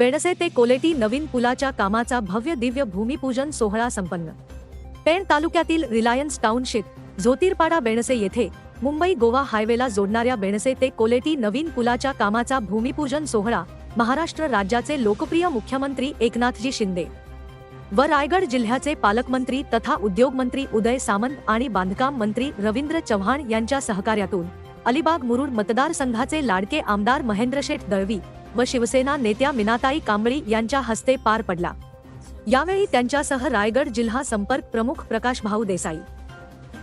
बेडसे ते कोलेटी नवीन पुलाच्या कामाचा भव्य दिव्य भूमिपूजन सोहळा संपन्न. पेण तालुक्यातील रिलायन्स टाउनशिप झोतीरपाडा बेणसे येथे मुंबई गोवा हायवेला जोडणाऱ्या बेणसे ते कोलेटी नवीन पुलाच्या कामाचा भूमिपूजन सोहळा महाराष्ट्र राज्याचे लोकप्रिय मुख्यमंत्री एकनाथजी शिंदे. व रायगड जिल्ह्याचे पालकमंत्री तथा उद्योगमंत्री उदय सामंत आणि बांधकाम मंत्री रवींद्र चव्हाण यांच्या सहकार्यातून अलिबाग मुरुड मतदारसंघाचे लाडके आमदार महेंद्रशेठ दळवी व शिवसेना नेत्या मिनाताई कांबळी यांच्या हस्ते पार पडला. यावेळी त्यांच्यासह रायगड जिल्हा संपर्क प्रमुख प्रकाश भाऊ देसाई.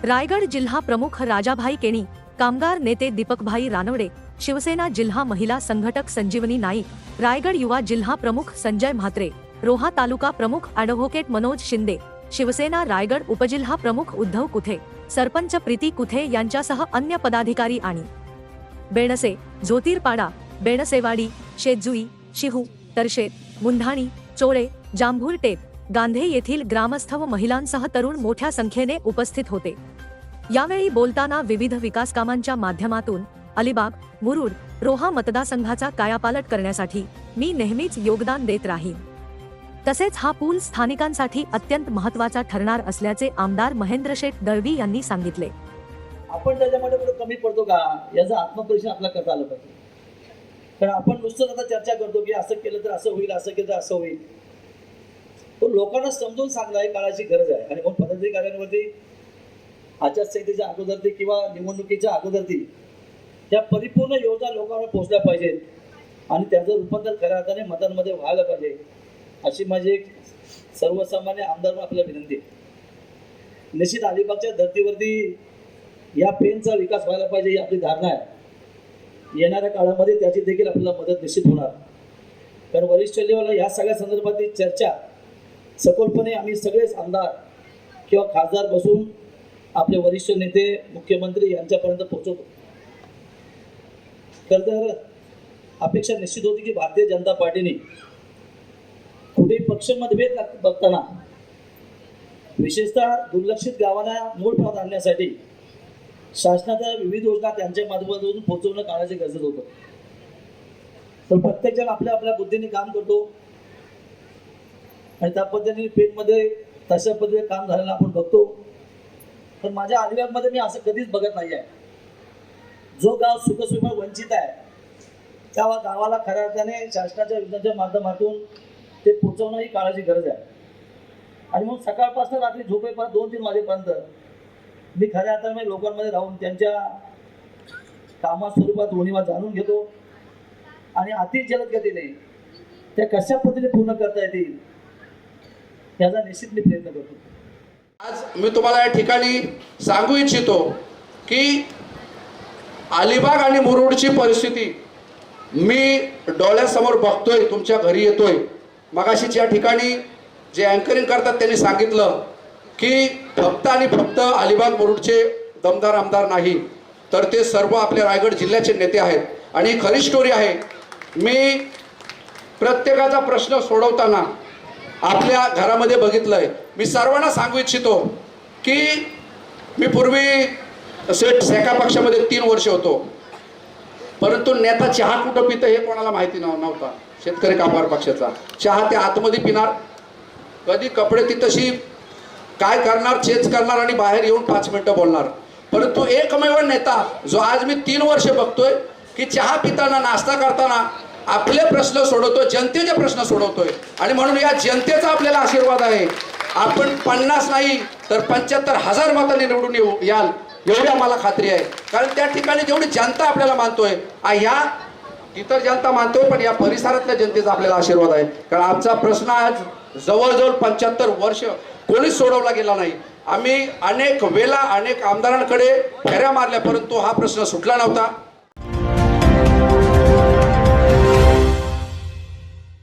रायगड जिल्हा प्रमुख राजाभाई केणी कामगार नेते दीपकभाई रानवडे शिवसेना जिल्हा महिला संघटक संजीवनी नाईक रायगड युवा जिल्हा प्रमुख संजय म्हात्रे रोहा तालुका प्रमुख ॲडव्होकेट मनोज शिंदे शिवसेना रायगड उपजिल्हा प्रमुख उद्धव कुथे सरपंच प्रीती कुथे यांच्यासह अन्य पदाधिकारी आणि. बेणसे ज्योतिर्पाडा बेणसेवाडी शेतजुई शिहू तरशेत मुंढाणी चोळे जांभूर टेप गांधे येथील ग्रामस्थ व महिलांसह तरुण मोठ्या संख्येने उपस्थित होते. यावेळी बोलताना विविध विकास कामांच्या माध्यमातून अलिबाग मुरुड रोहा मतदारसंघाचा कायापालट करण्यासाठी मी नेहमीच योगदान देत राहीन. तसेच हा पूल स्थानिकांसाठी अत्यंत महत्त्वाचा ठरणार असल्याचे आमदार महेंद्र शेठ दळवी यांनी सांगितले. आपण त्याच्यामध्ये कमी पडतो का? याचा आत्मपरीक्षण आपला करता आलं पाहिजे. कारण आपण नुसतं आता चर्चा करतो की असं केलं तर असं होईल असं केलं तर असं होईल. तो लोकांना समजून सांगणं ही काळाची गरज आहे. आणि म्हणून पदाधिकाऱ्यांवरती आचारसंहितेच्या अगोदरती किंवा निवडणुकीच्या अगोदरती त्या परिपूर्ण योजना लोकांना पोहोचल्या पाहिजेत. आणि त्याचं रूपांतर खऱ्या अर्थाने मतांमध्ये व्हायला पाहिजे. अशी माझी एक सर्वसामान्य आमदार आपल्याला विनंती आहे. निश्चित अलिबागच्या धर्तीवरती या पेनचा विकास व्हायला पाहिजे ही आपली धारणा आहे. येणाऱ्या काळामध्ये त्याची देखील आपल्याला मदत निश्चित होणार. कारण वरिष्ठ लेवलला या सगळ्या संदर्भातली चर्चा सखोलपणे आम्ही सगळेच आमदार किंवा खासदार बसून आपले वरिष्ठ नेते मुख्यमंत्री यांच्यापर्यंत पोहोचवतो. खर तर अपेक्षा निश्चित होती की भारतीय जनता पार्टीने कुठे पक्ष मतभेद बघताना विशेषतः दुर्लक्षित गावांना मूळ पावत आणण्यासाठी शासनाच्या विविध योजना त्यांच्या माध्यमातून पोहोचवणं काळाचे गरजेचं होतं. तर प्रत्येकजण आपल्या आपल्या बुद्धीने काम करतो. आणि त्या पद्धतीने पेनमध्ये तशा पद्धतीने काम झालेलं आपण बघतो. पण माझ्या अलिबागमध्ये मी असं कधीच बघत नाही आहे. जो गाव सुखसुख वंचित आहे त्या गावाला खऱ्या अर्थाने शासनाच्या योजनेच्या माध्यमातून ते पोहोचवणं ही काळाची गरज आहे. आणि मग सकाळपासून रात्री झोपेपर्यंत दोन तीन वाजेपर्यंत मी खऱ्या अर्थाने लोकांमध्ये राहून त्यांच्या कामा स्वरूपात उणीवा जाणून घेतो. आणि अति जलद गतीने त्या कशा पद्धतीने पूर्ण करता येतील याचा निश्चित मी प्रयत्न करतो. आज मी तुम्हाला या ठिकाणी सांगू इच्छितो की अलिबाग आणि मुरुडची परिस्थिती मी डोळ्यासमोर बघतोय तुमच्या घरी येतोय. मगाशीच या ठिकाणी जे अँकरिंग करतात त्यांनी सांगितलं की फक्त आणि फक्त अलिबाग मुरुडचे दमदार आमदार नाही तर ते सर्व आपल्या रायगड जिल्ह्याचे नेते आहेत. आणि ही खरी स्टोरी आहे मी प्रत्येकाचा प्रश्न सोडवताना आपल्या घरामध्ये बघितलंय. मी सर्वांना सांगू इच्छितो की मी पूर्वी सेट सेका पक्षामध्ये तीन वर्ष होतो. परंतु नेता चहा कुठं पितं हे कोणाला माहिती नव्ह नव्हता. शेतकरी कामगार पक्षाचा. चहा ते आतमध्ये पिणार. कधी कपडे ती तशी काय करणार चेंज करणार आणि बाहेर येऊन पाच मिनिटं बोलणार. परंतु एकमेव नेता जो आज मी तीन वर्ष बघतोय की चहा पिताना नाश्ता करताना आपले प्रश्न सोडवतोय जनतेचे प्रश्न सोडवतोय. आणि म्हणून या जनतेचा आपल्याला आशीर्वाद आहे. आपण पन्नास नाही तर पंच्याहत्तर हजार मतांनी निवडून येऊ याल एवढी आम्हाला खात्री आहे. कारण त्या ठिकाणी जेवढी जनता आपल्याला मानतोय ह्या इतर जनता मानतोय पण या परिसरातल्या जनतेचा आपल्याला आशीर्वाद आहे. कारण आमचा प्रश्न आज जवळजवळ पंच्याहत्तर वर्ष कोणीच सोडवला गेला नाही. आम्ही अनेक वेळा अनेक आमदारांकडे फेऱ्या मारल्या परंतु हा प्रश्न सुटला नव्हता.